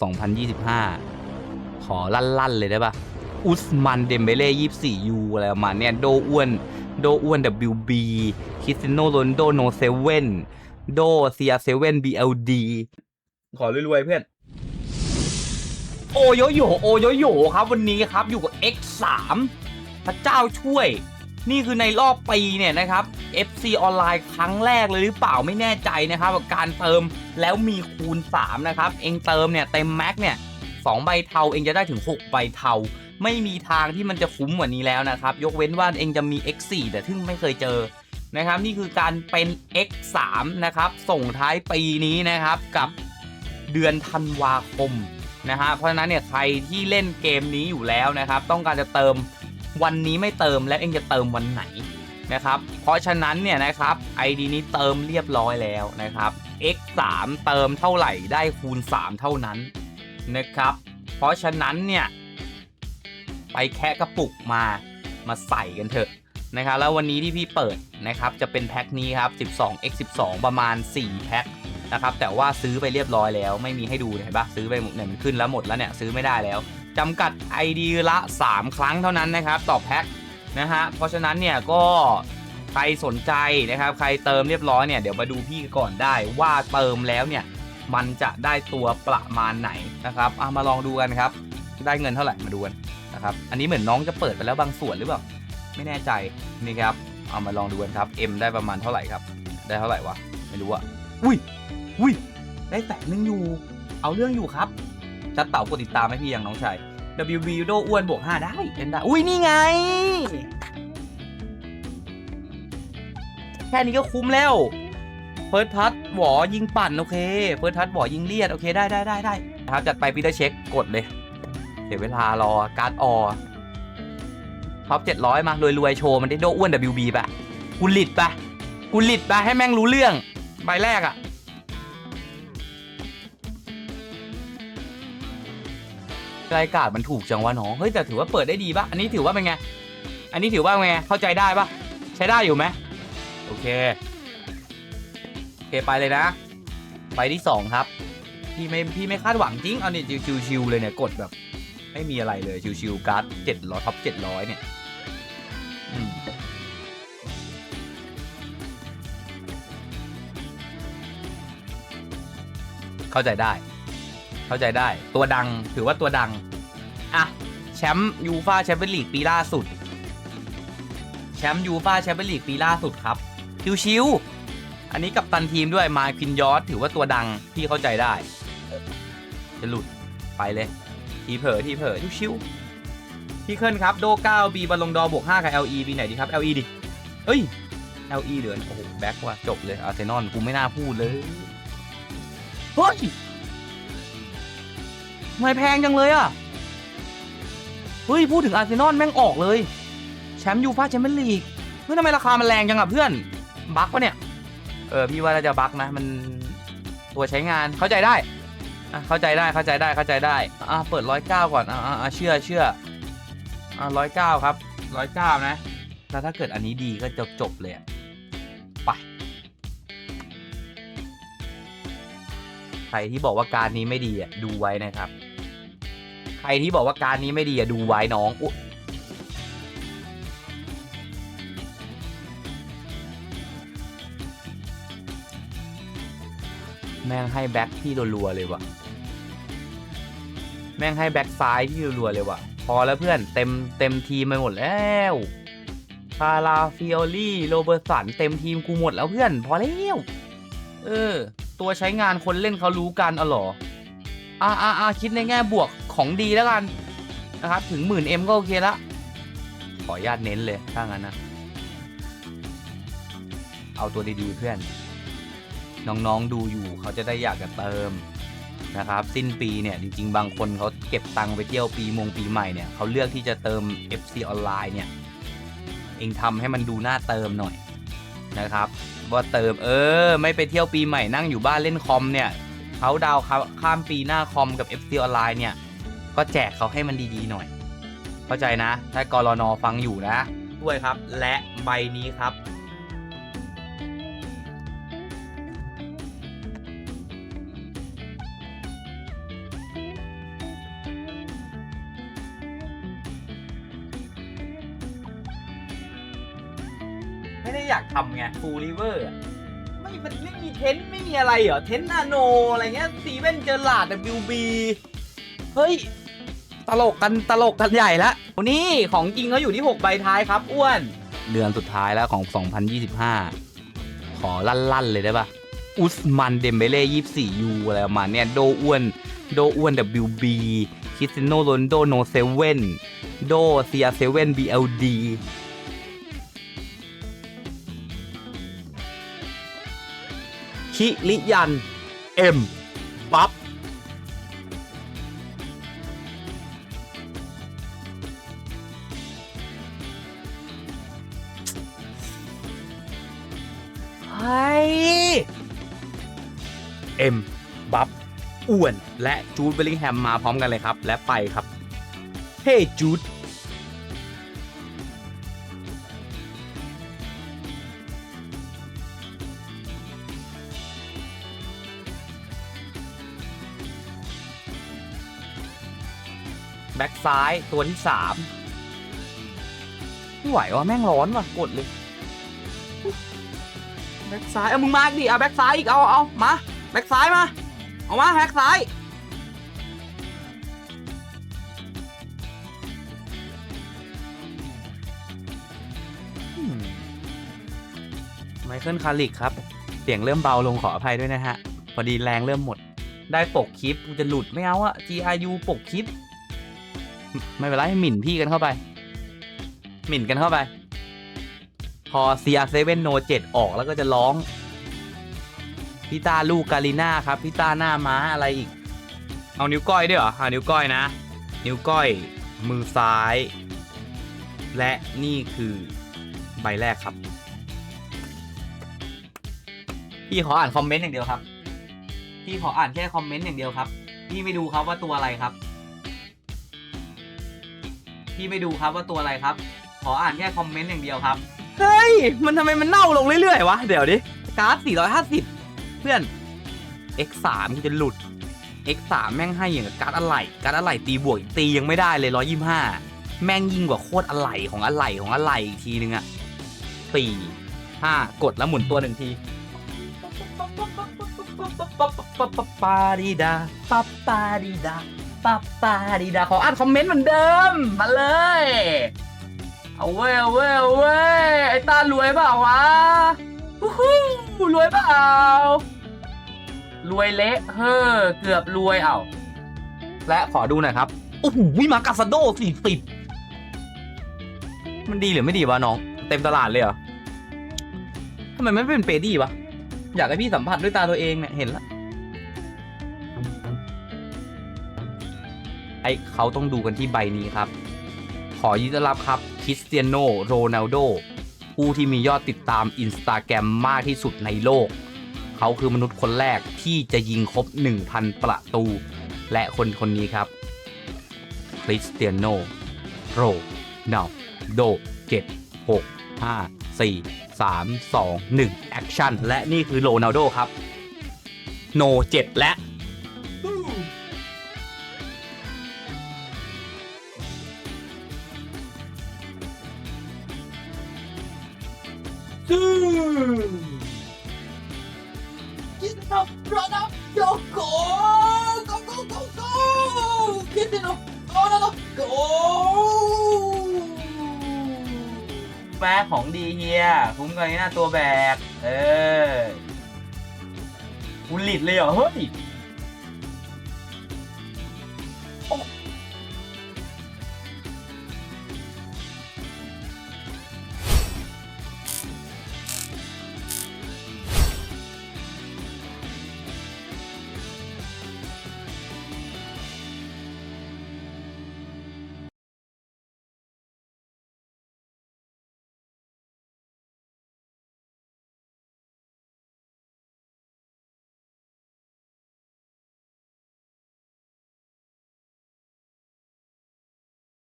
2025 ขอลั่น ๆ เลยได้ปะอุสมันเดมเบเล่24ยูอะไรประมาณเนี้ยโดอ้วน โดอ้วน WB คริสเตโนโรนโดโนเซเว่นโดเซียเซเว่น BLD ขอรวยๆเพื่อน โอโยโยโอโยโยครับวันนี้ครับอยู่กับ X3 พระเจ้าช่วย นี่คือในรอบปีเนี่ยนะครับ FC ออนไลน์ครั้งแรกเลยหรือเปล่าไม่แน่ใจนะครับกับการเติมแล้วมีคูณ 3 นะครับ เองเติมเนี่ยเต็มแม็กเนี่ย2ใบเทาเองจะได้ถึง 6 ใบเทา ไม่มีทางที่มันจะคุ้มกว่านี้แล้วนะครับ ยกเว้นว่าเองจะมี X4 แต่ทึ่งไม่เคยเจอนะครับ นี่คือการเป็น X3 นะครับ ส่งท้ายปีนี้นะครับกับเดือนธันวาคมนะฮะเพราะฉะนั้นเนี่ยใครที่เล่นเกมนี้อยู่แล้วนะครับ ต้องการจะเติม วันนี้ไม่เติมแล้วเองจะเติมวันไหนนะครับ เพราะฉะนั้นเนี่ยนะครับ ID นี้เติมเรียบร้อยแล้วนะครับ X3 เติมเท่าไหร่ได้คูณ 3 เท่านั้นนะครับ เพราะฉะนั้นเนี่ยไปแคะกระปุกมามาใส่กันเถอะนะครับ แล้ววันนี้ที่พี่เปิดนะครับจะเป็นแพ็คนี้ครับ 12 x 12ประมาณ 4 แพ็คนะครับ แต่ว่าซื้อไปเรียบร้อยแล้ว ไม่มีให้ดูเห็นปะซื้อไปเนี่ยมันขึ้นแล้วหมดแล้วเนี่ยซื้อไม่ได้แล้ว จำกัด ID ละ 3 ครั้งเท่านั้นนะครับ ต่อแพ็คนะฮะเพราะฉะนั้นเนี่ยก็ใครสนใจนะครับ ใครเติมเรียบร้อยเนี่ยเดี๋ยวมาดูพี่ก่อนได้ว่าเติมแล้วเนี่ยมันจะได้ตัวประมาณไหนนะครับอะมาลองดูกันครับ ได้เงินเท่าไหร่มาดูกันนะครับ อันนี้เหมือนน้องจะเปิดไปแล้วบางส่วนหรือเปล่าไม่แน่ใจนี่ครับเอามาลองดูกันครับ M ได้ประมาณเท่าไหร่ครับ ได้เท่าไหร่วะไม่รู้อะอุ้ยอุ้ยได้แตะนึงอยู่ เอาเรื่องอยู่ครับ จัดเต่ากดติดตามให้พี่ยังน้องชาย WB โดอ้วนบวก5ได้เป็นได้ อุ้ยนี่ไง แค่นี้ก็คุ้มแล้ว เฟิร์สทัชหวอยิงปั่น โอเค เฟิร์สทัชหวอยิงเลียด โอเค ได้ได้ได้ได้นะครับจัดไปปีเตอร์เช็คกดเลยเสียเวลารอการ์ดออท็อป700 มารวยๆ โชว์ มันได้โดอ้วน WB ปะกุลิดปะกุลิดปะให้แม่งรู้เรื่อง ใบแรกอะ รายการมันถูกจังวะน้องเฮ้ยแต่ถือว่าเปิดได้ดีปะอันนี้ถือว่าเป็นไง อันนี้ถือว่าเป็นไงเข้าใจได้ปะใช้ได้อยู่ไหมโอเคโอเคไปเลยนะ ไปที่2ครับพี่ไม่พี่ไม่คาดหวังจริงเอาเนี่ยชิวๆเลยเนี่ยกดแบบ ไม่มีอะไรเลยชิวๆการ์ดเจ็ดร้อยท็อปเจ็ดร้อยเนี่ยเข้าใจได้ เข้าใจได้ ตัวดังถือว่าตัวดัง อะ แชมป์ยูฟาแชมเปี้ยนลีกปีล่าสุด แชมป์ยูฟาแชมเปี้ยนลีกปีล่าสุดครับ ชิวๆอันนี้กับตันทีมด้วยมาคินยอสถือว่าตัวดังพี่เข้าใจได้ จะหลุดไปเลย ทีเผลอทีเผลอชิวๆพี่เคิลครับ โด9 B บอลลงดอบวก5กับ LE ปีไหนดีครับ LE ดิเอ้ย LE เหลือโอ้โหแบ็คว่ะจบเลยอาร์เซนอลกูไม่น่าพูดเลยเฮ้ย ไมแพงจังเลยอะเฮ้ยพูดถึงอาร์เซนอลแม่งออกเลย แชมป์ยูฟ่าแชมเปี้ยนลีกเฮ้ยทำไมราคามันแรงจังอะเพื่อนบั๊กปะเนี่ย เออพี่ว่าน่าจะบั๊กนะมันตัวใช้งานเข้าใจได้อะเข้าใจได้เข้าใจได้เข้าใจได้อะเปิดร้อยเก้าก่อนอะอะเชื่อเชื่ออะร้อยเก้าครับร้อยเก้านะแล้วถ้าเกิดอันนี้ดีก็จบจบเลยไปใครที่บอกว่าการนี้ไม่ดีอะดูไว้นะครับ ใครที่บอกว่าการนี้ไม่ดีอะดูไว้น้องแม่งให้แบ็คที่รัวๆเลยว่ะ แม่งให้แบ็คซ้ายที่รัวๆเลยว่ะ พอแล้วเพื่อนเต็มเต็มทีมไปหมดแล้วคาราฟิโอลี่โรเบอร์สันเต็มทีมกูหมดแล้วเพื่อน พอแล้วเออ ตัวใช้งานคนเล่นเขารู้กันอ๋อเหรออาอ่าอ่าคิดในแง่บวก ของดีแล้วกันนะครับถึงหมื่นเอ็มก็โอเคละขออนุญาตเน้นเลยถ้างั้นนะ เอาตัวดีๆเพื่อน น้องๆดูอยู่เขาจะได้อยากจะเติมนะครับ สิ้นปีเนี่ยจริง ๆ บางคนเขาเก็บตังค์ไปเที่ยวปีมงปีใหม่เนี่ยเขาเลือกที่จะเติม FC ออนไลน์เนี่ยเองทำให้มันดูน่าเติมหน่อยนะครับว่าเติมเออ ไม่ไปเที่ยวปีใหม่นั่งอยู่บ้านเล่นคอมเนี่ยเขาดาวน์ข้ามปีหน้าคอมกับ FC ออนไลน์เนี่ย ก็แจกเขาให้มันดีๆหน่อย เข้าใจนะ ถ้ากรนอฟังอยู่นะ ด้วยครับ และใบนี้ครับ ไม่ได้อยากทำไงฟูลิเวอร์ไม่มันไม่มีเทนต์ไม่มีอะไรเหรอ เทนต์นาโน อะไรเงี้ยซีเว่นเจอร์ลาดบิวบี เฮ้ย ตลกกันตลกกันใหญ่ละนี่ของจริงเขาอยู่ที่ 6 ใบท้ายครับอ้วน เดือนสุดท้ายแล้วของ 2025 ขอลั่นๆเลยได้ปะอุสมันเดมเบเล่ยี่สี่ยูอะไรประมาณเนี้ยโดอ้วน โดอ้วน WB คริสเตียโนโรนโดโนเซเว่นโดเซียเซเว่น BLD คิริยัน เอ็ม ปั๊บ เฮ้ยเอ็มบัฟอ้วน และจูดเบลลิงแฮมมาพร้อมกันเลยครับ และไปครับ เฮ้จูดแบ็กซ้ายตัวที่สามไม่ไหวว่ะแม่งร้อนว่ะกดเลย แบ็กซ้าย เอามึงมาอีกดิ เอาแบ็กซ้ายอีก เอาเอามา แบ็กซ้ายมา เอามา แบ็กซ้าย ไมเคิลคาริกครับ เสียงเริ่มเบาลงขออภัยด้วยนะฮะ พอดีแรงเริ่มหมด ได้ปกคลิปกูจะหลุดไม่เอาอะ GRU ปกคลิป ไม่เป็นไรหมิ่นพี่กันเข้าไป หมิ่นกันเข้าไป พอ CR7 No 7ออกแล้วก็จะร้องพี่ตาลูกกาลิน่าครับพี่ตาหน้าม้าอะไรอีก เอานิ้วก้อยด้วยเหรอเอานิ้วก้อยนะ นิ้วก้อยมือซ้าย และนี่คือใบแรกครับ พี่ขออ่านคอมเมนต์อย่างเดียวครับ พี่ขออ่านแค่คอมเมนต์อย่างเดียวครับ พี่ไม่ดูครับว่าตัวอะไรครับ พี่ไม่ดูครับว่าตัวอะไรครับ ขออ่านแค่คอมเมนต์อย่างเดียวครับ เฮ้ย มันทำไมมันเน่าลงเรื่อยๆวะ เดี๋ยวดิการ์ด450 เพื่อน X3 กูจะหลุด X3 แม่งให้อย่างกับการ์ดอะไหล่การ์ดอะไหล่ตีบวกอีกตียังไม่ได้เลย 125 แม่งยิ่งกว่าโคตรอะไหล่ของอะไหล่ของอะไหล่อีกทีนึงอะสี่ห้ากดแล้วหมุนตัวหนึ่งทีปาดีดาปาปาดีดาปาปาดีดาขออ่านคอมเมนต์เหมือนเดิม มาเลย เอาเว้ยเอาเว้ยเอาเว้ยไอ้ตารวยเปล่าวะฮู้ฮู้รวยเปล่ารวยเละเฮ้อเกือบรวยเอาและขอดูหน่อยครับโอ้โหมากาซาโดสี่สิบมันดีหรือไม่ดีวะน้อง เต็มตลาดเลยเหรอทำไมไม่เป็นเปดี้วะ อยากให้พี่สัมผัสด้วยตาตัวเองเนี่ยเห็นละไอเขาต้องดูกันที่ใบนี้ครับ ขอยินดีต้อนรับครับคริสเตียโนโรนัลโดผู้ที่มียอดติดตามอินสตาแกรมมากที่สุดในโลก เขาคือมนุษย์คนแรกที่จะยิงครบ 1,000 ประตู และคนคนนี้ครับคริสเตียโนโรนัลโดเจ็ดหกห้าสี่สามสองหนึ่งแอคชั่น และนี่คือโรนัลโดครับ โน 7 และ เจ็ดและ Cristiano Ronaldo go go go go go Cristiano Ronaldo go แบกของดีเฮียคุ้มกันนี่นะตัวแบก เอออุลิตเลยเหรอ เฮ้ย